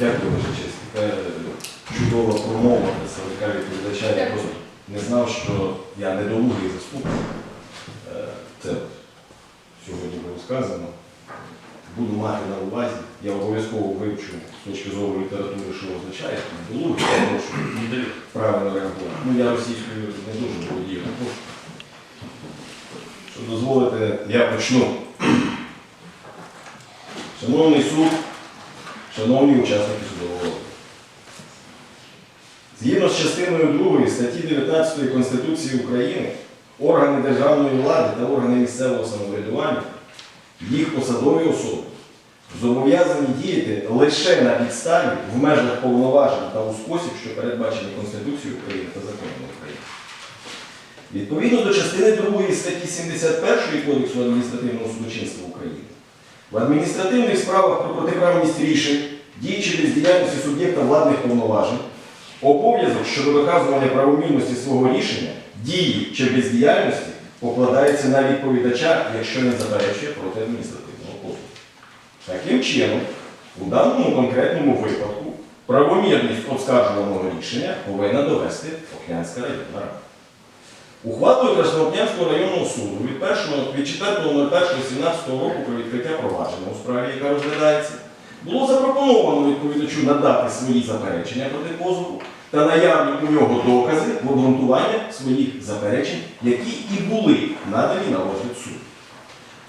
Дякую, ваша честь. Така чудова промова представника відповідача. Я просто не знав, що я недолугий заступник. Е, Це сьогодні було сказано. Буду мати на увазі. Я обов'язково вивчу з точки зору літератури, що означає недолугий, тому що правильно реагувати. Ну, я російською не дуже володію. Що дозволите, я почну. Шановний суд, шановні учасники судового. розгляду. Згідно з частиною 2 статті 19 Конституції України, органи державної влади та органи місцевого самоврядування, їх посадові особи зобов'язані діяти лише на підставі в межах повноважень та у спосіб, що передбачені Конституцією України та законами України. Відповідно до частини 2 статті 71 Кодексу адміністративного судочинства України, в адміністративних справах про протиправність рішень, дій чи бездіяльності суб'єкта владних повноважень, обов'язок щодо доказування правомірності свого рішення, дії чи бездіяльності покладається на відповідача, якщо не заперечує проти адміністративного позову. Таким чином, у даному конкретному випадку правомірність оскаржуваного рішення повинна довести Охнянська районна рада. Ухвалою Краснопнянського районного суду від 1 від 4.01.17 року про відкриття провадження у справі, яка розглядається, було запропоновано відповідачу надати свої заперечення проти позову та наявні у нього докази в обґрунтування своїх заперечень, які і були надані на розгляд суду.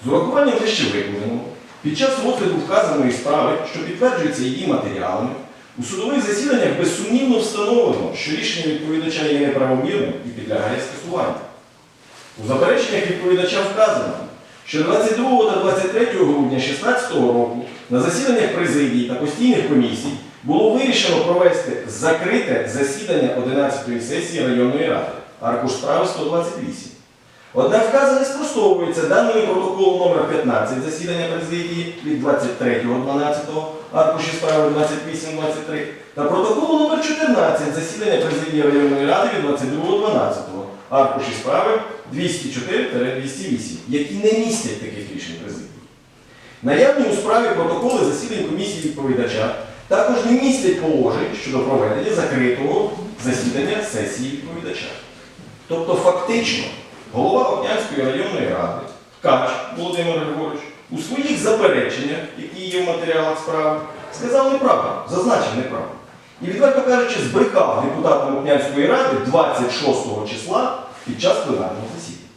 З урахуванням вище викладеного, під час розгляду вказаної справи, що підтверджується її матеріалами, у судових засіданнях безсумнівно встановлено, що рішення відповідача є неправомірним і підлягає скасуванню. У запереченнях відповідача вказано, що 22 та 23 грудня 2016 року на засіданнях президії та постійних комісій було вирішено провести закрите засідання 11-ї сесії районної ради, аркуш справи 128. Однак вказане спростовується даними протоколу номер 15 засідання президії від 23.12 аркуші справи 28-23 та протоколу номер 14 засідання президії районної ради від 22.12 аркуші справи 204-208, які не містять таких рішень президії. Наявні у справі протоколи засідань комісії відповідача також не містять положень щодо проведення закритого засідання сесії відповідача. Тобто фактично голова Окнянської районної ради Ткач Володимир Григорович у своїх запереченнях, які є в матеріалах справи, сказав неправду, зазначив неправду. І відверто кажучи, збрехав депутатам Окнянської ради 26 числа під час пленарного засідання.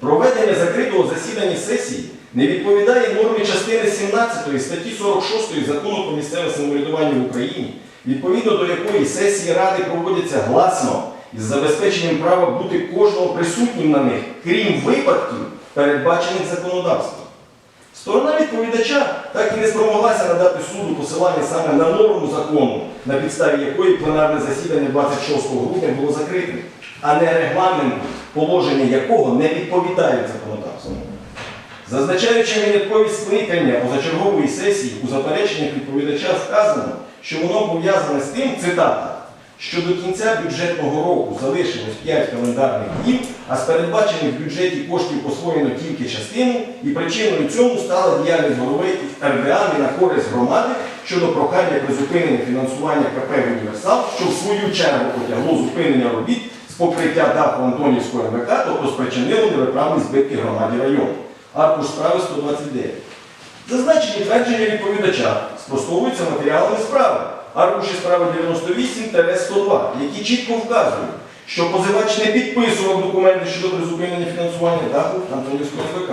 Проведення закритого засідання сесії не відповідає нормі частини 17 статті 46 закону про місцеве самоврядування в Україні, відповідно до якої сесії Ради проводяться гласно із забезпеченням права бути кожного присутнім на них, крім випадків, передбачених законодавством. Сторона відповідача так і не спромоглася надати суду посилання саме на норму закону, на підставі якої пленарне засідання 26 грудня було закритим, а не регламент, положення якого не відповідають законодавству. Зазначаючи винятковість скликання позачергової сесії у запереченнях відповідача вказано, що воно пов'язане з тим, цитата, що до кінця бюджетного року залишилось 5 календарних днів, а з передбачених в бюджеті коштів освоєно тільки частину, і причиною цьому стала діяльність голови РДА не на користь громади щодо прохання призупинення фінансування КП «Універсал», що в свою чергу потягло зупинення робіт з покриття даху Антонівського МВК, тобто спричинило невиправні збитки громаді району. Аркуш справи 129. Зазначені твердження відповідача спростовуються матеріалами справи. Аркуші справи 98-102, які чітко вказують, що позивач не підписував документи щодо призупинення фінансування даху Антонівського ФК.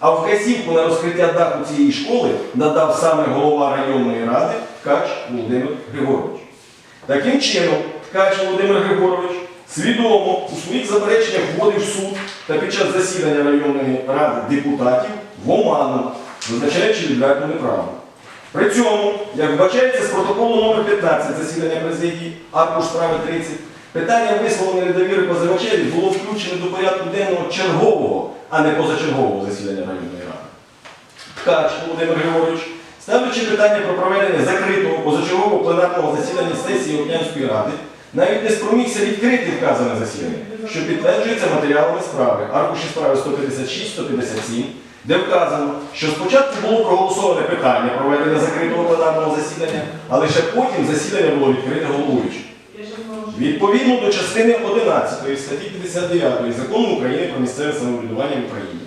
А вказівку на розкриття даху цієї школи надав саме голова районної ради Ткач Володимир Григорович. Таким чином, Ткач Володимир Григорович свідомо у своїх запереченнях вводив суд та під час засідання районної ради депутатів в оману, визначаючи відверту неправду. При цьому, як вбачається з протоколу номер 15 засідання президії, аркуш справи 30, питання висловлення недовіри позивачеві було включено до порядку денного чергового, а не позачергового засідання районної ради. Ткач Володимир Григорович, ставлячи питання про проведення закритого позачергового пленарного засідання сесії Окнянської ради, навіть не спромігся відкрити вказане засідання, що підтверджується матеріалами справи, аркуші справи 156, 157, де вказано, що спочатку було проголосоване питання проведення закритого пленарного засідання, а лише потім засідання було відкрите головуючим. Відповідно до частини 11 статті 59 Закону України про місцеве самоврядування в Україні,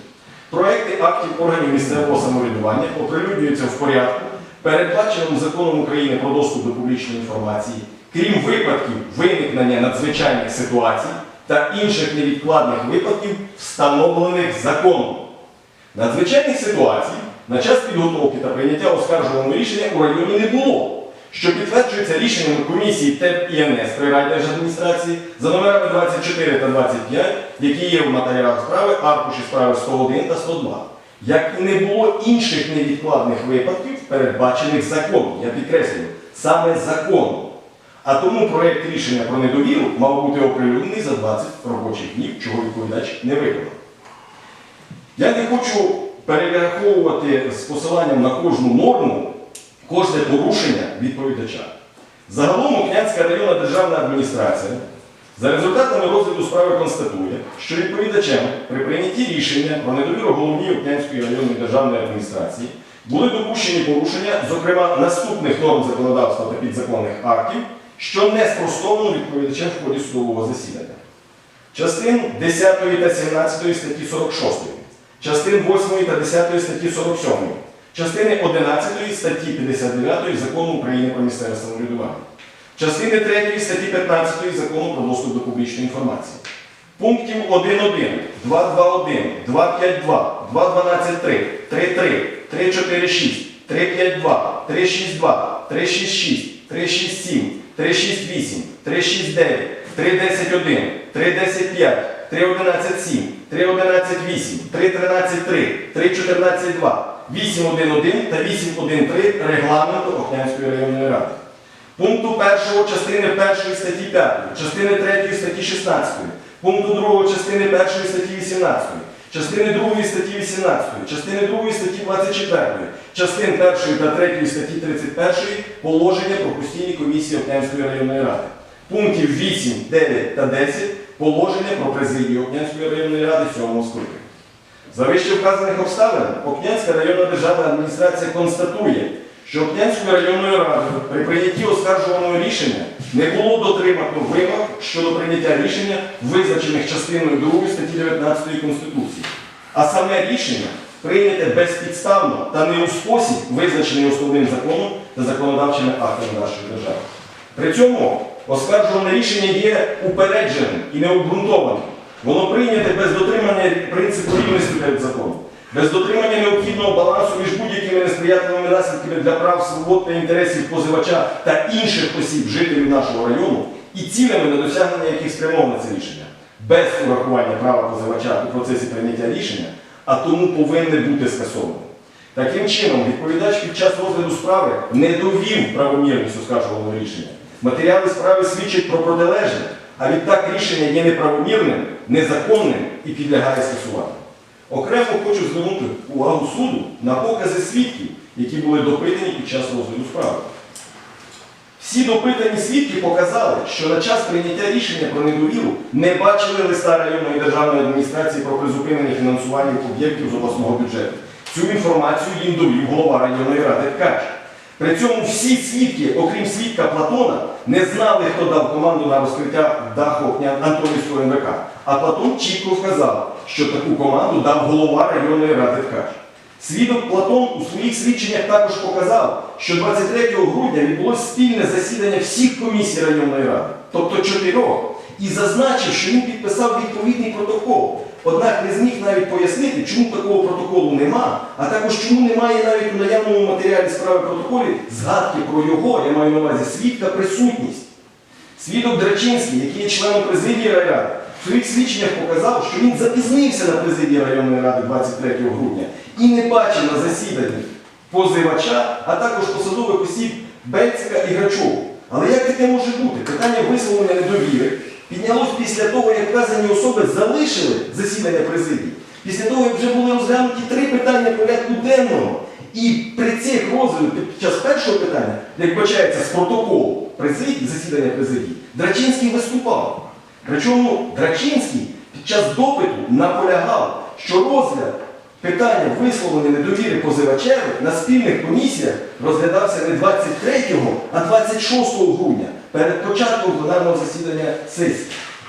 проекти актів органів місцевого самоврядування оприлюднюються в порядку, передбаченому законом України про доступ до публічної інформації, крім випадків виникнення надзвичайних ситуацій та інших невідкладних випадків, встановлених законом. Надзвичайних ситуацій на час підготовки та прийняття оскаржуваного рішення у районі не було, що підтверджується рішеннями комісії ТЕП ІНС при райдержадміністрації за номерами 24 та 25, які є в матеріалах справи, аркуші справи 101 та 102. Як і не було інших невідкладних випадків, передбачених законом, я підкреслюю, саме законом. А тому проєкт рішення про недовіру мав бути оприлюднений за 20 робочих днів, чого відповідач не виконав. Я не хочу перераховувати з посиланням на кожну норму кожне порушення відповідача. Загалом Окнянська районна державна адміністрація за результатами розгляду справи констатує, що відповідачем при прийнятті рішення про недовіру головній Окнянської районної державної адміністрації були допущені порушення, зокрема наступних норм законодавства та підзаконних актів, що не спростовано відповідачем в ході судового засідання частин 10 та 17 статті 46, частин 8 та 10 статті 47, частини 11 статті 59 Закону України про місцеве самоврядування, частини 3 статті 15 Закону про доступ до публічної інформації, пунктів 1.1, 2.2.1, 2.5.2, 2.12.3, 3.3, 3.4.6, 3.5.2, 3.6.2, 3.6.6, 3.6.7, 3.6.8, 3.6.9, 3.10.1, 3.10.5, 3.11.7, 3.11.8, 3.13.3, 3.14.2, 8.1.1 та 8.1.3 Регламенту Охнянської районної ради. Пункту 1 частини 1 статті 5, частини 3 статті 16, пункту 2 частини 1 статті 18, частини 2 статті 18, частини 2 статті 24, частин 1 та 3 статті 31 положення про постійні комісії Охнянської районної ради. Пунктів 8, 9 та 10 положення про президію Окнянської районної ради 7 скликання. За вище вказаних обставин Окнянська районна державна адміністрація констатує, що Окнянською районною радою при прийнятті оскаржуваного рішення не було дотримано вимог щодо прийняття рішення, визначених частиною 2 статті 19 Конституції. А саме рішення прийняте безпідставно та не у спосіб, визначений основним законом та законодавчими актами нашої держави. При цьому оскаржуване рішення є упередженим і необґрунтованим. Воно прийняте без дотримання принципу рівності перед законом, без дотримання необхідного балансу між будь-якими несприятливими наслідками для прав, свобод та інтересів позивача та інших осіб, жителів нашого району, і цілями на досягнення яких спрямоване це рішення, без урахування права позивача у процесі прийняття рішення, а тому повинне бути скасоване. Таким чином, відповідач під час розгляду справи не довів правомірність оскаржуваного рішення. Матеріали справи свідчать про протилежне, а відтак рішення є неправомірним, незаконним і підлягає скасуванню. Окремо хочу звернути увагу суду на покази свідків, які були допитані під час розгляду справи. Всі допитані свідки показали, що на час прийняття рішення про недовіру не бачили листа районної державної адміністрації про призупинення фінансування об'єктів з обласного бюджету. Цю інформацію їм довів голова районної ради Ткач. При цьому всі свідки, окрім свідка Платона, не знали, хто дав команду на розкриття даху Антонівського МВК. А Платон чітко вказав, що таку команду дав голова районної ради Ткач. Свідок Платон у своїх свідченнях також показав, що 23 грудня відбулося спільне засідання всіх комісій районної ради, тобто чотирьох, і зазначив, що він підписав відповідний протокол. Однак не зміг навіть пояснити, чому такого протоколу нема, а також чому немає навіть у наявному матеріалі справи протоколі згадки про його, я маю на увазі, свідка присутність. Свідок Драчинський, який є членом президії райради, в своїх свідченнях показав, що він запізнився на президії районної ради 23 грудня і не бачив на засіданні позивача, а також посадових осіб Бельцика і Грачова. Але як таке може бути? Питання висловлення недовіри піднялось після того, як вказані особи залишили засідання президії. Після того, як вже були розглянуті три питання порядку денного. І при цих розглядах під час першого питання, як бачається з протоколу президії, засідання президії, Драчинський виступав. Причому Драчинський під час допиту наполягав, що розгляд питання висловлення недовіри позивачеві на спільних комісіях розглядався не 23, а 26 грудня перед початком пленарного засідання сесії.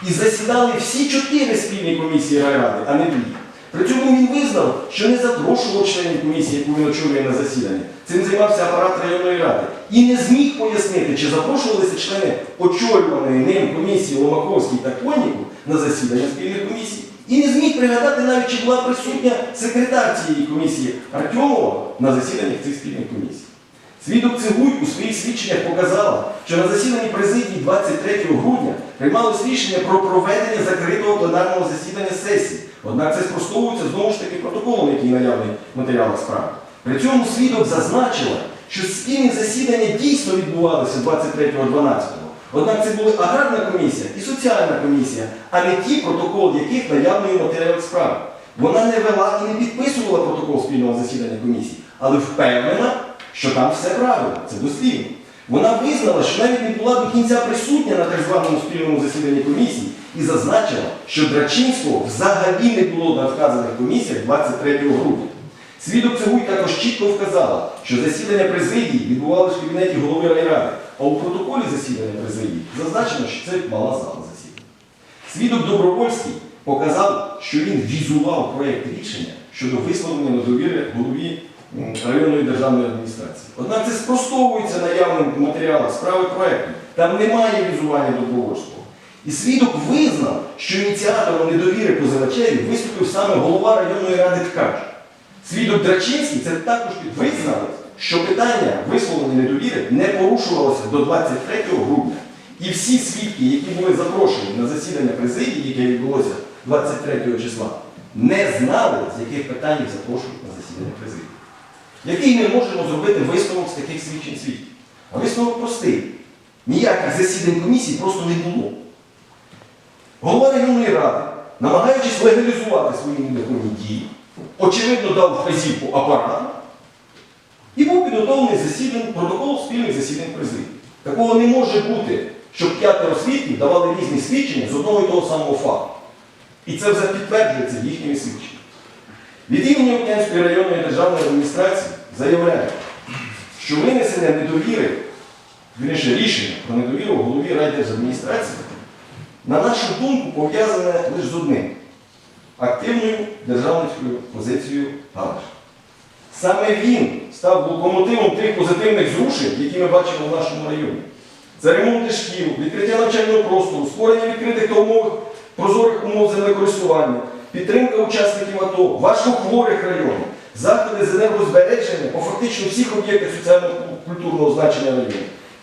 І засідали всі чотири спільні комісії райради, а не дві. При цьому він визнав, що не запрошував членів комісії, яку він очолює на засідання. Цим займався апарат районної ради. І не зміг пояснити, чи запрошувалися члени очолюваної ним комісії Ломаковський та Конніков на засідання спільних комісій. І не зміг пригадати навіть, чи була присутня секретар цієї комісії Артемова на засіданнях цих спільних комісій. Свідок Цигуй у своїх свідченнях показала, що на засіданні президії 23 грудня приймалось рішення про проведення закритого пленарного засідання сесії. Однак це спростовується знову ж таки протоколом, який наявний в матеріалах справи. При цьому свідок зазначила, що спільні засідання дійсно відбувалися 23.12. Однак це були аграрна комісія і соціальна комісія, а не ті, протокол яких наявний у матеріалах справи. Вона не вела і не підписувала протокол спільного засідання комісії, але впевнена, що там все правильно, це дослівно. Вона визнала, що навіть не була до кінця присутня на так званому спільному засіданні комісії і зазначила, що Драчинського взагалі не було на вказаних комісіях 23 грудня. Свідок Цегуй також чітко вказала, що засідання президії відбувалося в кабінеті голови райради, а у протоколі засідання президії зазначено, що це мала зала засідання. Свідок Добровольський показав, що він візував проєкт рішення щодо висловлення недовіри голові районної державної адміністрації. Однак це спростовується наявним в матеріалах справи проєкту. Там немає візування Добровольського. І свідок визнав, що ініціатором недовіри позивачеві виступив саме голова районної ради Ткач. Свідок Драчинський це також визнав, що питання висловлення недовіри не порушувалося до 23 грудня. І всі свідки, які були запрошені на засідання президії, яке відбулося 23 числа, не знали, з яких питань запрошують на засідання президії. Який ми можемо зробити висновок з таких свідчень свідків? А висновок простий. Ніяких засідань комісії просто не було. Голова районної ради, намагаючись легалізувати свої незаконні дії, очевидно дав вказівку апарату і був підготовлений засідань, протокол спільних засідань президії. Такого не може бути, щоб п'ятеро свідків давали різні свідчення з одного і того самого факту. І це вже підтверджується їхніми свідченнями. Від імені Окнянської районної державної адміністрації заявляю, що винесення недовіри, вірніше рішення про недовіру голові райдержадміністрації, на нашу думку, пов'язане лише з одним активною державницькою позицією Галаш. Саме він став локомотивом тих позитивних зрушень, які ми бачимо в нашому районі. Це ремонти шкіл, відкриття навчального простору, створення відкритих та умов, прозорих умов землекористування, підтримка учасників АТО, важкохворих районів, заходи з енергозбереження по фактично всіх об'єктах соціально-культурного значення району,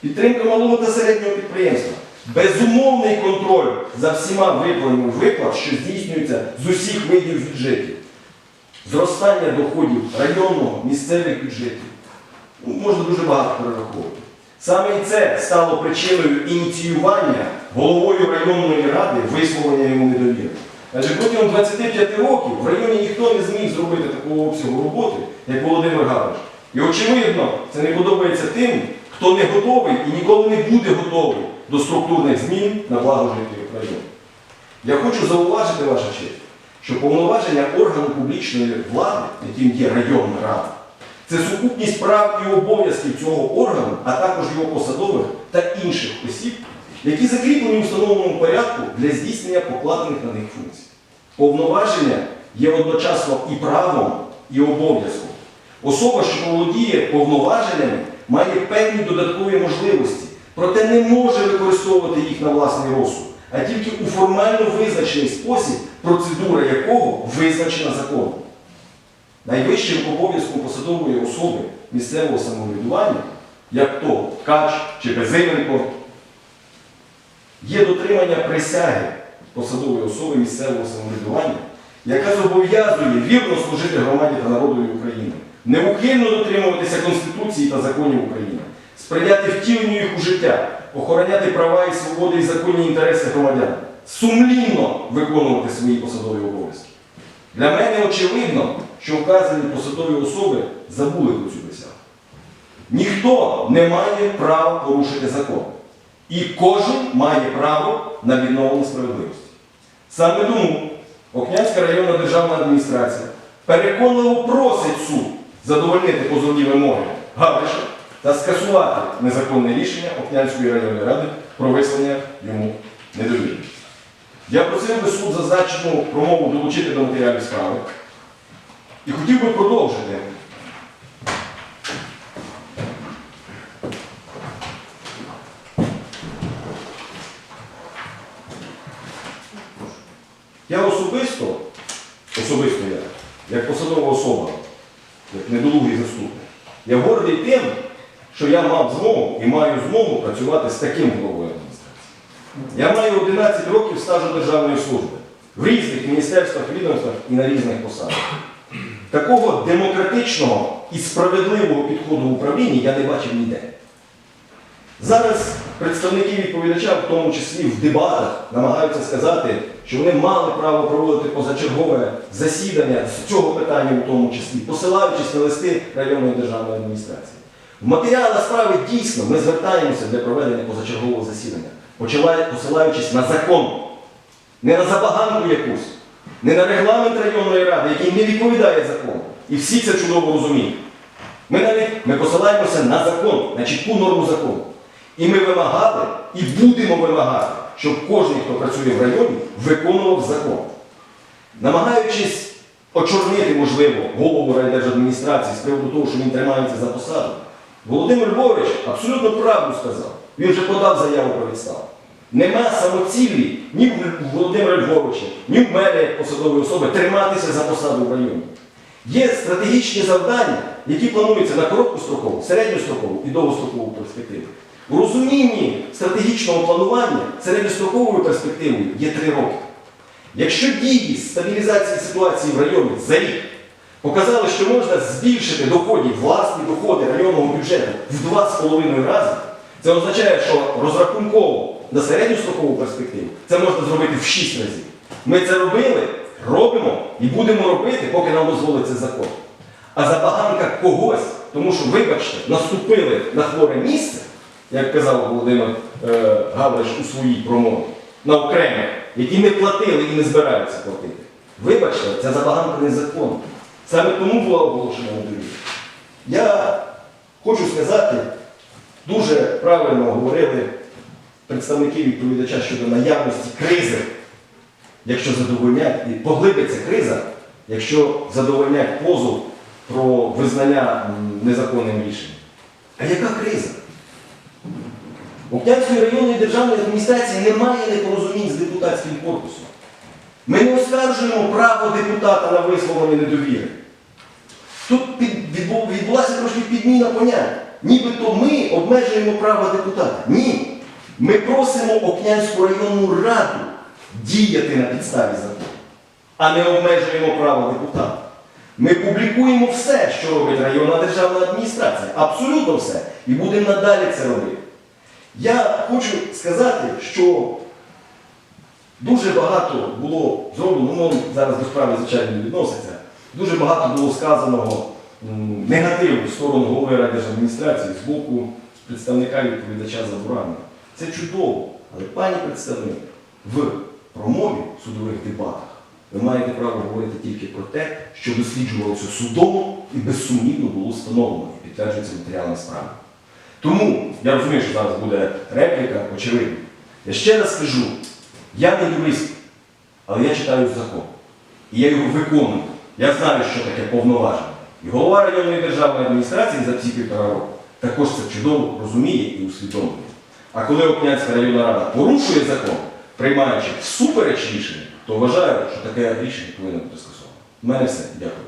підтримка малого та середнього підприємства, безумовний контроль за всіма виплатами виплат, що здійснюються з усіх видів бюджетів, зростання доходів районного, місцевих бюджетів. Ну, Можна дуже багато перераховувати. Саме і це стало причиною ініціювання головою районної ради висловлення йому недовіри. Адже протягом 25 років в районі ніхто не зміг зробити такого обсягу роботи, як Володимир Галич. І очевидно, це не подобається тим, хто не готовий і ніколи не буде готовий до структурних змін на благо жителів району. Я хочу зауважити, ваша честь, що повноваження органу публічної влади, яким є районна рада, це сукупність прав і обов'язків цього органу, а також його посадових та інших осіб, які закріплені в встановленому порядку для здійснення покладених на них функцій. Повноваження є одночасно і правом, і обов'язком. Особа, що володіє повноваженнями, має певні додаткові можливості, проте не може використовувати їх на власний розсуд, а тільки у формально визначений спосіб, процедура якого визначена законом. Найвищим обов'язком посадової особи місцевого самоврядування, як то Ткач чи Безименко, є дотримання присяги посадової особи місцевого самоврядування, яка зобов'язує вірно служити громаді та народові України, неухильно дотримуватися Конституції та законів України, сприяти втіленню їх у життя, охороняти права і свободи і законні інтереси громадян, сумлінно виконувати свої посадові обов'язки. Для мене очевидно, що вказані посадові особи забули про цю присягу. Ніхто не має права порушити закон. І кожен має право на відновлення справедливості. Саме тому Окнянська районна державна адміністрація переконливо просить суд задовольнити позовні вимоги Гавриша та скасувати незаконне рішення Окнянської районної ради про висловлення йому недовіри. Я просив би суд зазначену промову долучити до матеріалів справи і хотів би продовжити. Я особисто, особисто я, як посадова особа, як недолугий заступник, я гордий тим, що я мав змогу і маю змогу працювати з таким головою адміністрації. Я маю 11 років стажу державної служби в різних міністерствах, відомствах і на різних посадах. Такого демократичного і справедливого підходу в управлінні я не бачив ніде. Зараз представники відповідача, в тому числі в дебатах, намагаються сказати, що вони мали право проводити позачергове засідання з цього питання, в тому числі, посилаючись на листи районної державної адміністрації. В матеріалах справи дійсно ми звертаємося для проведення позачергового засідання, посилаючись на закон, не на забаганку якусь, не на регламент районної ради, який не відповідає закону. І всі це чудово розуміють. Ми навіть ми посилаємося на закон, на чітку норму закону. І ми вимагали і будемо вимагати, щоб кожен, хто працює в районі, виконував закон. Намагаючись очорнити, можливо, голову райдержадміністрації з приводу того, що він тримається за посаду, Володимир Львович абсолютно правду сказав. Він вже подав заяву про відставку. Нема самоцілі ні в Володимира Львовича, ні в мене, як посадової особи, триматися за посаду в районі. Є стратегічні завдання, які плануються на короткострокову, середньострокову і довгострокову перспективу. У розумінні стратегічного планування середньостроковою перспективою є три роки. Якщо дії стабілізації ситуації в районі за рік показали, що можна збільшити доходи, власні доходи районного бюджету в 2,5 рази, це означає, що розрахунково на середньострокову перспективу це можна зробити в 6 разів. Ми це робили, робимо і будемо робити, поки нам дозволить це закон. А забаганка когось, тому що, вибачте, наступили на хворе місце, як казав Володимир е, Гавриш у своїй промові, на окремих, які не платили і не збираються платити. Вибачте, ця забаганка незаконна. Саме тому була оголошена недовіра. Я хочу сказати, дуже правильно говорили представники відповідача щодо наявності кризи, якщо задовольнять, і поглибиться криза, якщо задовольнять позов про визнання незаконним рішенням. А яка криза? У Окнянської районної державної адміністрації немає непорозумінь з депутатським корпусом. Ми не оскаржуємо право депутата на висловлення недовіри. Тут відбулася трошки підміна понять. Нібито ми обмежуємо право депутата. Ні. Ми просимо Окнянську районну раду діяти на підставі закону, а не обмежуємо право депутата. Ми публікуємо все, що робить районна державна адміністрація. Абсолютно все. І будемо надалі це робити. Я хочу сказати, що дуже багато було зроблено, ну зараз до справи, звичайно, не відноситься, дуже багато було сказаного негативу в сторону голови райдержадміністрації з боку представника відповідача Забуранова. Це чудово, але пані представник, в промові в судових дебатах ви маєте право говорити тільки про те, що досліджувалося судом і безсумнівно було встановлено і підтверджується матеріалами справи. Тому я розумію, що зараз буде репліка, очевидно. Я ще раз скажу, я не юрист, але я читаю закон. І я його виконую. Я знаю, що таке повноваження. І голова районної державної адміністрації за ці півтора року також це чудово розуміє і усвідомлює. А коли Окнянська районна рада порушує закон, приймаючи всупереч рішення, то вважаю, що таке рішення повинно бути скасовано. У мене все. Дякую.